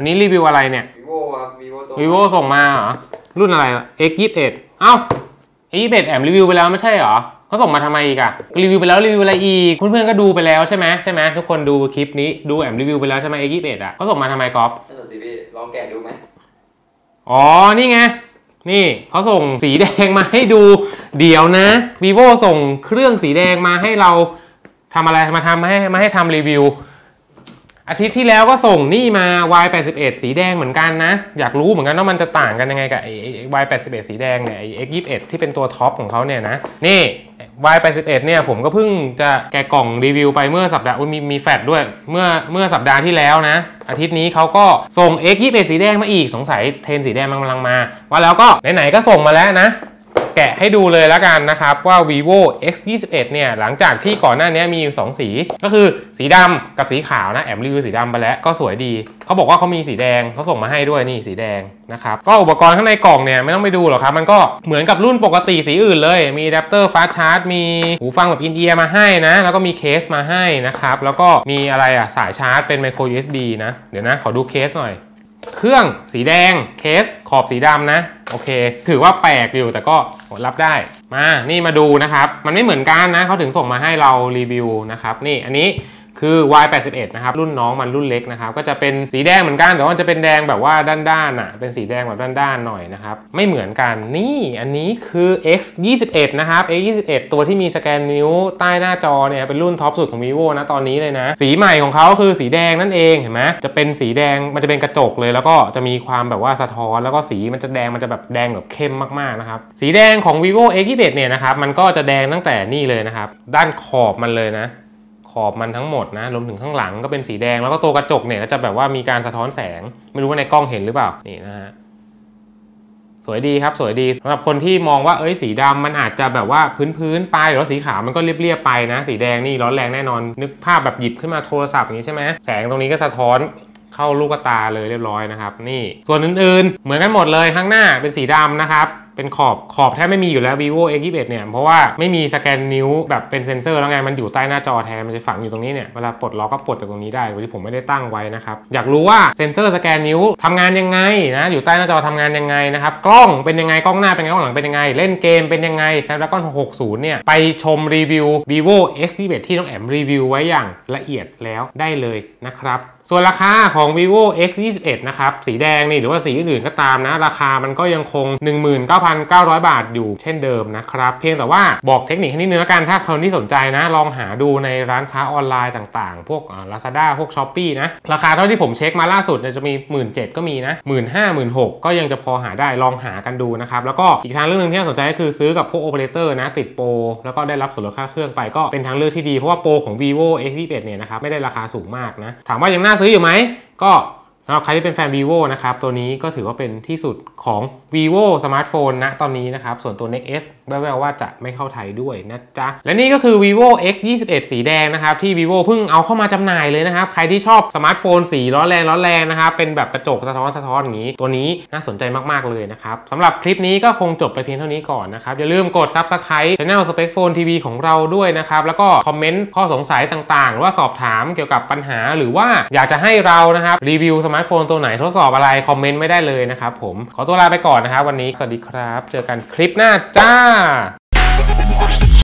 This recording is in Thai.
วันนี้รีวิวอะไรเนี่ย vivo ครับ vivo ตัว vivo ส่งมาเหรอ รุ่นอะไรวะ x 2 1เอ้า x 2 1แอมรีวิวไปแล้วไม่ใช่เหรอเขาส่งมาทำไมอีกอะรีวิวไปแล้วรีวิวอะไรอีก เพื่อนๆก็ดูไปแล้วใช่ไหมใช่ไหมทุกคนดูคลิปนี้ดูแอมรีวิวไปแล้วใช่ไหม x 2 1อะเขาส่งมาทำไมก๊อฟนั่นนะสิพี่ลองแกะดูไหมอ๋อ นี่ไง นี่เขาส่งสีแดงมาให้ดู เดี๋ยวนะ vivo ส่งเครื่องสีแดงมาให้เราทำอะไรมาทำให้มาให้ทำรีวิว อาทิตย์ที่แล้วก็ส่งนี่มา Y81 สีแดงเหมือนกันนะ อยากรู้เหมือนกันว่ามันจะต่างกันยังไงกับไอ้ Y81 สีแดงเนี่ยไอ้ X21 ที่เป็นตัวท็อปของเขาเนี่ยนะ นี่ Y81 เนี่ยผมก็เพิ่งจะแกะกล่องรีวิวไปเมื่อสัปดาห์มีมีแฟลชด้วยเมื่อเมื่อสัปดาห์ที่แล้วนะ อาทิตย์นี้เขาก็ส่ง X21 สีแดงมาอีกสงสัยเทนสีแดงมันกำลังมา ว่าแล้วก็ไหนๆก็ส่งมาแล้วนะ แกะให้ดูเลยแล้วกันนะครับว่า vivo x21 เนี่ยหลังจากที่ก่อนหน้านี้มีอยู่ 2 สี ก็คือสีดำกับสีขาวนะแอมรีวิวสีดำไปแล้วก็สวยดีเขาบอกว่าเขามีสีแดงเขาส่งมาให้ด้วยนี่สีแดงนะครับก็อุปกรณ์ข้างในกล่องเนี่ยไม่ต้องไปดูหรอกครับ มันก็เหมือนกับรุ่นปกติสีอื่นเลย มีอะแดปเตอร์ฟาสชาร์จมีหูฟังแบบอินเอียร์มาให้นะ แล้วก็มีเคสมาให้นะครับแล้วก็มีอะไรอะสายชาร์จเป็น micro USB นะเดี๋ยวนะขอดูเคสหน่อย เครื่องสีแดงเคสขอบสีดำนะ โอเค ถือว่าแปลกอยู่แต่ก็รับได้มานี่มาดูนะครับ มันไม่เหมือนกันนะเขาถึงส่งมาให้เรารีวิวนะครับ นี่อันนี้ คือ Y81 นะครับรุ่นน้องมันรุ่นเล็กนะครับก็จะเป็นสีแดงเหมือนกันแต่ว่าจะเป็นแดงแบบว่าด้านๆอะเป็นสีแดงแบบด้านๆหน่อยนะครับไม่เหมือนกันนี่อันนี้คือ X21 นะครับ X21 ตัวที่มีสแกนนิ้วใต้หน้าจอเนี่ยเป็นรุ่นท็อปสุดของ vivo นะตอนนี้เลยนะ สีใหม่ของเขาคือสีแดงนั่นเองเห็นไหมจะเป็นสีแดงมันจะเป็นกระจกเลย แล้วก็จะมีความแบบว่าสะท้อนแล้วก็สีมันจะแดงมันจะแบบแดงแบบเข้มมากๆนะครับสีแดงของ vivo X21 เนี่ยนะครับมันก็จะแดงตั้งแต่นี่เลยนะครับด้านขอบมันเลยนะ อบมันทั้งหมดนะรวมถึงข้างหลังก็เป็นสีแดงแล้วก็ตัวกระจกเนี่ยก็จะแบบว่ามีการสะท้อนแสง ไม่รู้ว่าในกล้องเห็นหรือเปล่านี่นะฮะสวยดีครับสวยดีสำหรับคนที่มองว่าเอ้ยสีดำมันอาจจะแบบว่าพื้นๆไปหรือว่าสีขาวมันก็เรียบๆไปนะ สีแดงนี่ร้อนแรงแน่นอน นึกภาพแบบหยิบขึ้นมาโทรศัพท์อย่างนี้ใช่ไหมแสงตรงนี้ก็สะท้อนเข้าลูกตาเลยเรียบร้อยนะครับ นี่ส่วนอื่นๆ เหมือนกันหมดเลยข้างหน้าเป็นสีดำนะครับ เป็นขอบขอบแทบไม่มีอยู่แล้ว vivo x21 เนี่ย เพราะว่าไม่มีสแกนนิ้วแบบเป็นเซ็นเซอร์แล้วไง มันอยู่ใต้หน้าจอแทน มันจะฝังอยู่ตรงนี้เนี่ย เวลาปลดล็อกก็ปลดจากตรงนี้ได้โดยที่ผมไม่ได้ตั้งไว้นะครับ อยากรู้ว่าเซ็นเซอร์สแกนนิ้วทำงานยังไงนะ อยู่ใต้หน้าจอทำงานยังไงนะครับ กล้องเป็นยังไง กล้องหน้าเป็นยังไง กล้องหลังเป็นยังไง เล่นเกมเป็นยังไง Snapdragon 660 เนี่ย ไปชมรีวิว vivo x21 ที่น้องแอมรีวิวไว้อย่างละเอียดแล้วได้เลยนะครับส่วนราคาของ vivo x21 นะครับสีแดงนี่หรือว่าสีอื่นๆก็ตามนะราคามันก็ยังคง19,900 บาทอยู่เช่นเดิมนะครับ เพียงแต่ว่าบอกเทคนิคให้นิดนึงแล้วกันถ้าคนที่สนใจนะ ลองหาดูในร้านค้าออนไลน์ต่างๆ พวก Lazada พวก s h อ p e e นะ ราคาเท่าที่ผมเช็คมาล่าสุดจะมี 1 7ื่นก็มีนะ1 5 0 0 0 1 6 0 0ก็ยังจะพอหาได้ลองหากันดูนะครับ แล้วก็อีกทางเรื่องหนึงที่น่าสนใจก็คือซื้อกับพวกโอเปอเรเตอร์นะติดโปรแล้วก็ได้รับส่วนลดค่าเครื่องไปก็เป็นทางเลือกที่ดีเพราะว่าโปรของ vivo x21 เนี่ยนะครับไม่ได้ราคาสูงมากนะถามว่ายังน่าซื้ออยู่ไหมก็ สำหรับใครที่เป็นแฟน vivo นะครับ ตัวนี้ก็ถือว่าเป็นที่สุดของ vivo สมาร์ทโฟนนะตอนนี้นะครับ ส่วนตัว nex s แววๆว่าจะไม่เข้าไทยด้วยนะจ๊ะ และนี่ก็คือ vivo x 21สีแดงนะครับ ที่ vivo เพิ่งเอาเข้ามาจำหน่ายเลยนะครับ ใครที่ชอบสมาร์ทโฟนสีร้อนแรงร้อนแรงนะครับ เป็นแบบกระจกสะท้อนสะท้อนอย่างนี้ ตัวนี้น่าสนใจมากๆเลยนะครับสำหรับคลิปนี้ก็คงจบไปเพียงเท่านี้ก่อนนะครับ อย่าลืมกด subscribe channel Spec Phone TV ของเราด้วยนะครับ แล้วก็คอมเมนต์ข้อสงสัยต่างๆ หรือว่าสอบถามเกี่ยวกับปัญหา หรือว่าอยากจะให้เรานะครับรีวิวสมามาร์ทโฟนตัวไหนทดสอบอะไรคอมเมนต์ไม่ได้เลยนะครับผมขอตัวลาไปก่อนนะครับวันนี้สวัสดีครับ เจอกันคลิปหน้าจ้า